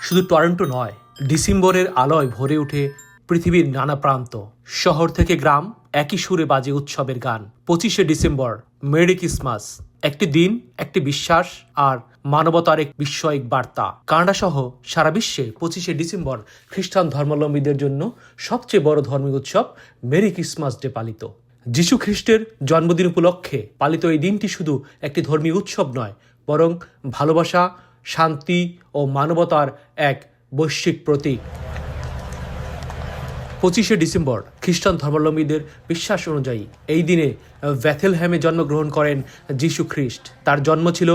শুধু টরেন্টো নয়, ডিসেম্বরের আলোয় ভরে ওঠে পৃথিবীর নানা প্রান্ত। শহর থেকে গ্রাম একই সুরে বাজে উৎসবের গান। পঁচিশে ডিসেম্বর, মেরি ক্রিসমাস। একটি দিন, একটি বিশ্বাস আর মানবতার এক বিস্ময়িক বার্তা। কানাডা সহ সারা বিশ্বে পঁচিশে ডিসেম্বর খ্রিস্টান ধর্মাবলম্বীদের জন্য সবচেয়ে বড় ধর্মীয় উৎসব মেরি ক্রিসমাস ডে পালিত। যীশু খ্রিস্টের জন্মদিন উপলক্ষে পালিত এই দিনটি শুধু একটি ধর্মীয় উৎসব নয়, বরং ভালোবাসা শান্তি ও মানবতার এক বৈশ্বিক প্রতীক। পঁচিশে ডিসেম্বর, খ্রিস্টান ধর্মাবলম্বীদের বিশ্বাস অনুযায়ী এই দিনে ভ্যাথেলহ্যামে জন্মগ্রহণ করেন যীশু খ্রিস্ট। তার জন্ম ছিল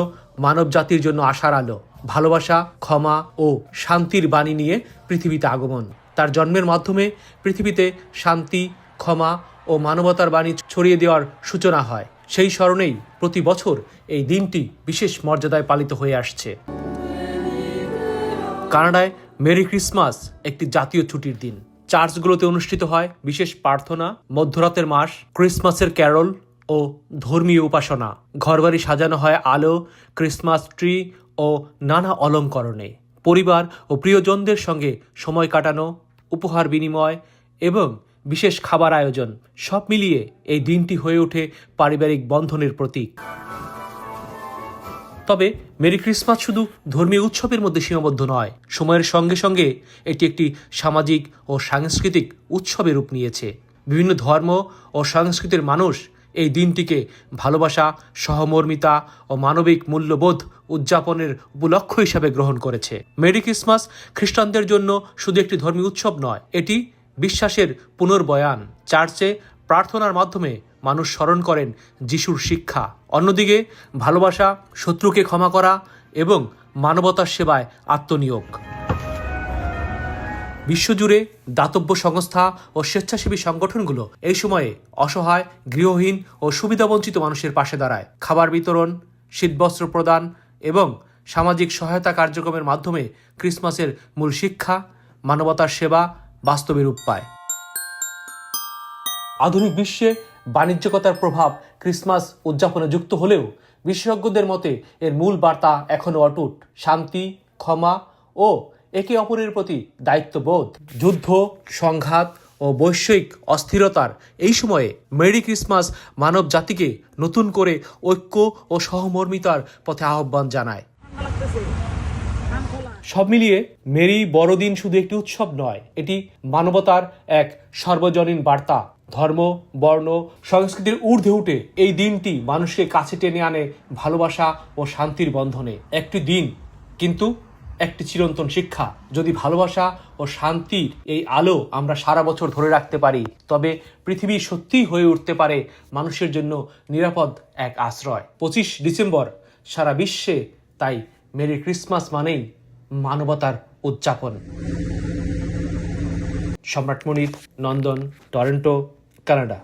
মানব জাতির জন্য আশার আলো, ভালোবাসা, ক্ষমা ও শান্তির বাণী নিয়ে পৃথিবীতে আগমন। তার জন্মের মাধ্যমে পৃথিবীতে শান্তি, ক্ষমা ও মানবতার বাণী ছড়িয়ে দেওয়ার সূচনা হয়। সেই স্মরণেই প্রতি বছর এই দিনটি বিশেষ মর্যাদায় পালিত হয়ে আসছে। কানাডায় মেরি ক্রিসমাস একটি জাতীয় ছুটির দিন। চার্চগুলোতে অনুষ্ঠিত হয় বিশেষ প্রার্থনা, মধ্যরাতের মাস, ক্রিসমাসের ক্যারল ও ধর্মীয় উপাসনা। ঘরবাড়ি সাজানো হয় আলো, ক্রিসমাস ট্রি ও নানা অলঙ্করণে। পরিবার ও প্রিয়জনদের সঙ্গে সময় কাটানো, উপহার বিনিময় এবং বিশেষ খাবার আয়োজন সব মিলিয়ে এই দিনটি হয়ে ওঠে পারিবারিক বন্ধনের প্রতীক। তবে মেরি ক্রিসমাস শুধু ধর্মীয় উৎসবের মধ্যে সীমাবদ্ধ নয়, সময়ের সঙ্গে সঙ্গে এটি একটি সামাজিক ও সাংস্কৃতিক উৎসবের রূপ নিয়েছে। বিভিন্ন ধর্ম ও সংস্কৃতির মানুষ এই দিনটিকে ভালোবাসা, সহমর্মিতা ও মানবিক মূল্যবোধ উদযাপনের উপলক্ষ হিসাবে গ্রহণ করেছে। মেরি ক্রিসমাস খ্রিস্টানদের জন্য শুধু একটি ধর্মীয় উৎসব নয়, এটি বিশ্বাসের পুনর্বয়ান। চার্চে প্রার্থনার মাধ্যমে মানুষ স্মরণ করেন যিশুর শিক্ষা। অন্যদিকে, ভালোবাসা, শত্রুকে ক্ষমা করা এবং মানবতার সেবায় আত্মনিয়োগ। বিশ্বজুড়ে দাতব্য সংস্থা ও স্বেচ্ছাসেবী সংগঠনগুলো এই সময়ে অসহায়, গৃহহীন ও সুবিধাবঞ্চিত মানুষের পাশে দাঁড়ায়। খাবার বিতরণ, শীতবস্ত্র প্রদান এবং সামাজিক সহায়তা কার্যক্রমের মাধ্যমে ক্রিসমাসের মূল শিক্ষা, মানবতার সেবা বাস্তবে রূপ পায়। আধুনিক বিশ্বে বাণিজ্যিকতার প্রভাব ক্রিসমাস উদযাপনে যুক্ত হলেও বিশেষজ্ঞদের মতে এর মূল বার্তা এখনও অটুট, শান্তি, ক্ষমা ও একে অপরের প্রতি দায়িত্ববোধ। যুদ্ধ, সংঘাত ও বৈশ্বিক অস্থিরতার এই সময়ে মেরি ক্রিসমাস মানব জাতিকে নতুন করে ঐক্য ও সহমর্মিতার পথে আহ্বান জানায়। সব মিলিয়ে মেরি বড়দিন শুধু একটি উৎসব নয়, এটি মানবতার এক সর্বজনীন বার্তা। ধর্ম, বর্ণ, সংস্কৃতির ঊর্ধ্বে উঠে এই দিনটি মানুষকে কাছে টেনে আনে ভালোবাসা ও শান্তির বন্ধনে। একটি দিন, কিন্তু একটি চিরন্তন শিক্ষা। যদি ভালোবাসা ও শান্তির এই আলো আমরা সারা বছর ধরে রাখতে পারি, তবে পৃথিবী সত্যিই হয়ে উঠতে পারে মানুষের জন্য নিরাপদ এক আশ্রয়। পঁচিশ ডিসেম্বর, সারা বিশ্বে তাই মেরি ক্রিসমাস মানেই মানবতার উদযাপন। সম্রাটমণির নন্দন, টরেন্টো। কানাডা।